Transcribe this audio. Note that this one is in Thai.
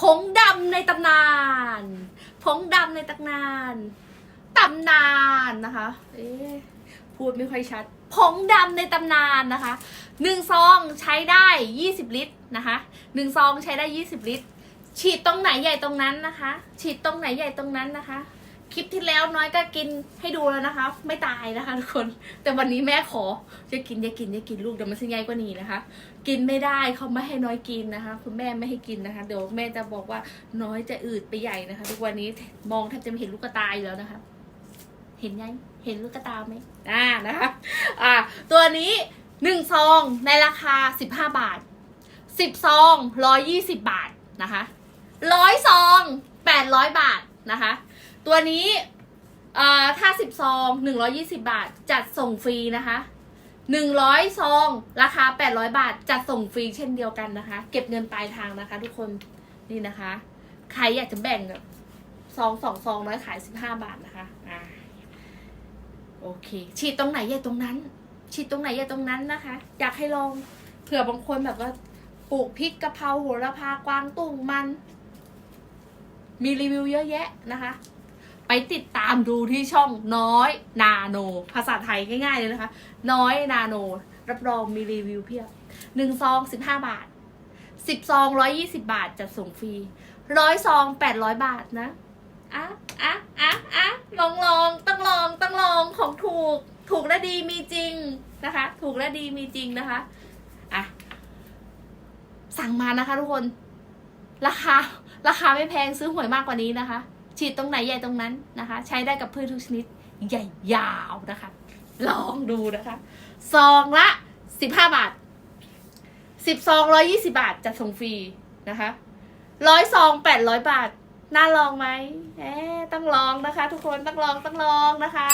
ผงดำในตำนาน ผงดำในตำนาน ตำนานนะคะ เอ๊พูดไม่ค่อยชัด ผงดำในตำนานนะคะหนึ่งซองใช้ได้ยี่สิบลิตรนะคะหนึ่งซองใช้ได้ยี่สิบลิตร ฉีดตรงไหนใหญ่ตรงนั้นนะคะ ฉีดตรงไหนใหญ่ตรงนั้นนะคะ คลิปที่แล้วน้อยก็กินให้ดูแล้วนะคะ ไม่ตายนะคะทุกคน แต่วันนี้แม่ขอจะกินจะกินจะกินลูกเดี๋ยวมันจะใหญ่กว่านี้นะคะ กินไม่ได้เขาไม่ให้น้อยกินนะคะ คุณแม่ไม่ให้กินนะคะ เดี๋ยวแม่จะบอกว่าน้อยจะอืดไปใหญ่นะคะ ทุกวันนี้มองแทบจะไม่เห็นลูกกระตายอยู่แล้วนะคะ เห็นยังเห็นลูกกระตาไหมอ่านะคะ อ่า ตัวนี้หนึ่งซองในราคาสิบห้าบาทสิบซองร้อยยี่สิบบาทนะคะร้อยซองแปดร้อยบาท นะคะ ตัวนี้ถ้าสิบซองหนึ่งร้อยี่สิบาท จัดส่งฟรีนะคะหนึ่งร้อยซอง ราคาแปดร้อยบาท จัดส่งฟรีเช่นเดียวกันนะคะ เก็บเงินปลายทางนะคะ ทุกคนนี่นะคะ ใครอยากจะแบ่งแบบซองสองซองน้อยขายสิบห้าบาทนะคะอ่าโอเค ฉีดตรงไหนใหญ่ตรงนั้น ฉีดตรงไหนใหญ่ตรงนั้นนะคะ อยากให้ลองเผื่อบางคนแบบว่าปลูกพริกกะเพราโหระพากวางตุ้งมัน มีรีวิวเยอะแยะนะคะ ไปติดตามดูที่ช่องน้อยนาโน ภาษาไทยง่ายๆเลยนะคะ น้อยนาโน รับรองมีรีวิวเพียบหนึ่งซองสิบห้าบาทสิบซองร้อยยี่สิบาทจะส่งฟรีร้อยซองแปดร้อยบาทนะอะอะอะอะลองลองต้องลองต้องลองของถูก ถูกและดีมีจริงนะคะ ถูกและดีมีจริงนะคะอะสั่งมานะคะทุกคน ราคาราคาไม่แพงซื้อหวยมากกว่านี้นะคะ ฉีดตรงไหนใหญ่ตรงนั้นนะคะ ใช้ได้กับพืชทุกชนิดใหญ่ยาวนะคะ ลองดูนะคะซองละสิบห้าบาทสิบซองร้อยี่สิบาทจะส่งฟรีนะคะร้อยซองแปดร้อยบาท น่าลองไหมเอ๊ะต้องลองนะคะ ทุกคนต้องลองต้องลองนะคะ